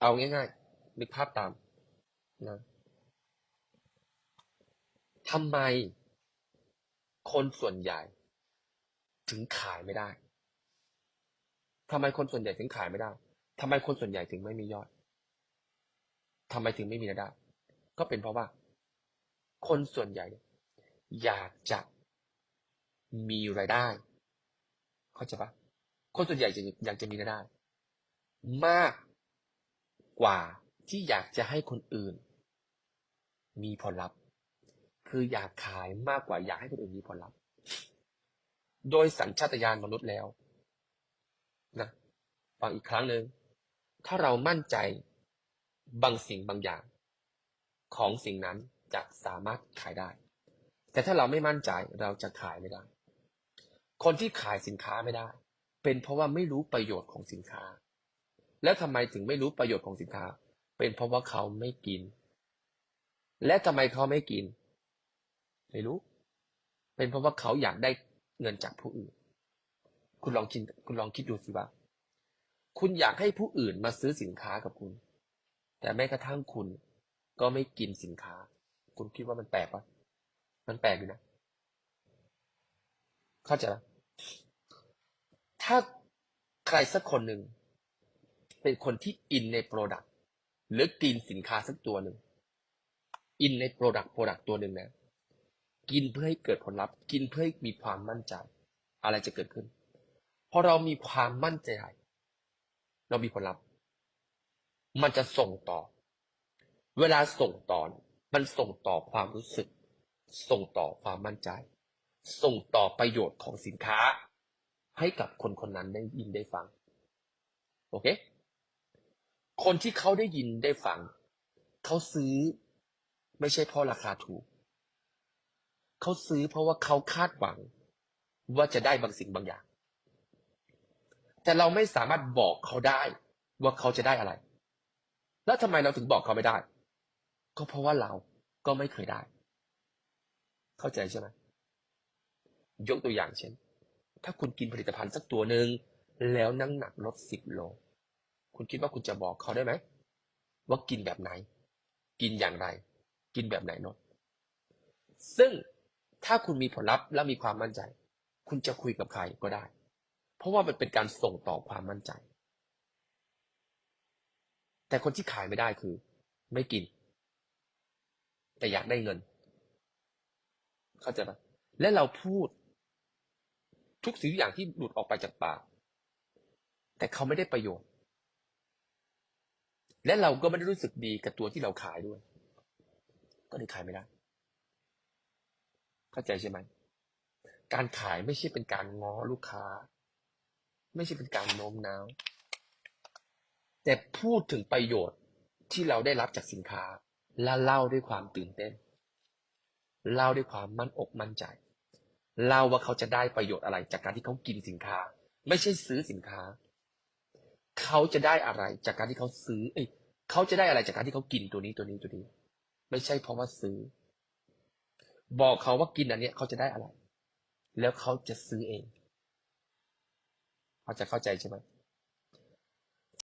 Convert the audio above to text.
เอาง่ายๆนึกภาพตามนะทำไมคนส่วนใหญ่ ถึงขายไม่ได้ทำไมคนส่วนใหญ่ถึงขายไม่ได้ทำไมคนส่วนใหญ่ถึงไม่มียอดทำไมถึงไม่มีรายได้ ก็เป็นเพราะว่า คนส่วนใหญ่ อยากจะมีรายได้ เข้าใจปะคนส่วนใหญ่จะอยากจะมีรายได้ มาก กว่าที่อยากจะให้คนอื่น มีผลลัพธ์ คืออยากขายมากกว่าอยากให้คนอื่นมีผลลัพธ์ โดยสัญชาตญาณมนุษย์แล้วนะฟังอีกครั้งหนึ่งถ้าเรามั่นใจบางสิ่งบางอย่าง ของสิ่งนั้นจะสามารถขายได้ แต่ถ้าเราไม่มั่นใจเราจะขายไม่ได้ คนที่ขายสินค้าไม่ได้ เป็นเพราะว่าไม่รู้ประโยชน์ของสินค้า แล้วทำไมถึงไม่รู้ประโยชน์ของสินค้า เป็นเพราะว่าเขาไม่กิน และทำไมเขาไม่กิน ไม่รู้ เป็นเพราะว่าเขาอยากได้เงินจากผู้อื่น คุณลองคิดคุณลองคิดดูสิว่า คุณอยากให้ผู้อื่นมาซื้อสินค้ากับคุณ แต่แม้กระทั่งคุณก็ไม่กินสินค้า คุณคิดว่ามันแปลกปะมันแปลกอยู่นะ เข้าใจไหมถ้าใครสักคนหนึ่ง เป็นคนที่อินในโปรดักต์หรือกินสินค้าสักตัวหนึ่งอินในโปรดักต์โปรดักต์ตัวหนึ่งนะ กินเพื่อให้เกิดผลลัพธ์ กินเพื่อให้มีความมั่นใจ อะไรจะเกิดขึ้นพอเรามีความมั่นใจ เรามีผลลัพธ์ มันจะส่งต่อ เวลาส่งต่อ มันส่งต่อความรู้สึก ส่งต่อความมั่นใจ ส่งต่อประโยชน์ของสินค้า ให้กับคนคนนั้นได้ยินได้ฟัง โอเค คนที่เขาได้ยินได้ฟัง เขาซื้อไม่ใช่เพราะราคาถูก เขาซื้อเพราะว่าเขาคาดหวัง ว่าจะได้บางสิ่งบางอย่าง แต่เราไม่สามารถบอกเขาได้ว่าเขาจะได้อะไร แล้วทำไมเราถึงบอกเขาไม่ได้ ก็เพราะว่าเราก็ไม่เคยได้ เข้าใจใช่ไหมยกตัวอย่างเช่น ถ้าคุณกินผลิตภัณฑ์สักตัวหนึ่งแล้วน้ำหนักลดสิบโล คุณคิดว่าคุณจะบอกเขาได้ไหมว่ากินแบบไหน กินอย่างไร กินแบบไหนลดซึ่งถ้าคุณมีผลลัพธ์และมีความมั่นใจ คุณจะคุยกับใครก็ได้ เพราะว่ามันเป็นการส่งต่อความมั่นใจ แต่คนที่ขายไม่ได้คือ ไม่กิน แต่อยากได้เงิน เข้าใจปะและเราพูด ทุกสิ่งทุกอย่างที่หลุดออกไปจากปากแต่เขาไม่ได้ประโยชน์ และเราก็ไม่ได้รู้สึกดีกับตัวที่เราขายด้วย ก็เลยขายไม่ได้ เข้าใจใช่ไหมการขายไม่ใช่เป็นการง้อลูกค้า ไม่ใช่เป็นการโน้มน้าว แต่พูดถึงประโยชน์ที่เราได้รับจากสินค้า และเล่าด้วยความตื่นเต้น เล่าด้วยความมั่นอกมั่นใจ เล่าว่าเขาจะได้ประโยชน์อะไรจากการที่เขากินสินค้า ไม่ใช่ซื้อสินค้า เขาจะได้อะไรจากการที่เขาซื้อ เอ้ยเขาจะได้อะไรจากการที่เขากินตัวนี้ตัวนี้ตัวนี้ ไม่ใช่เพราะว่าซื้อ บอกเขาว่ากินอันเนี้ยเขาจะได้อะไร แล้วเขาจะซื้อเองเขาจะเข้าใจใช่ไหม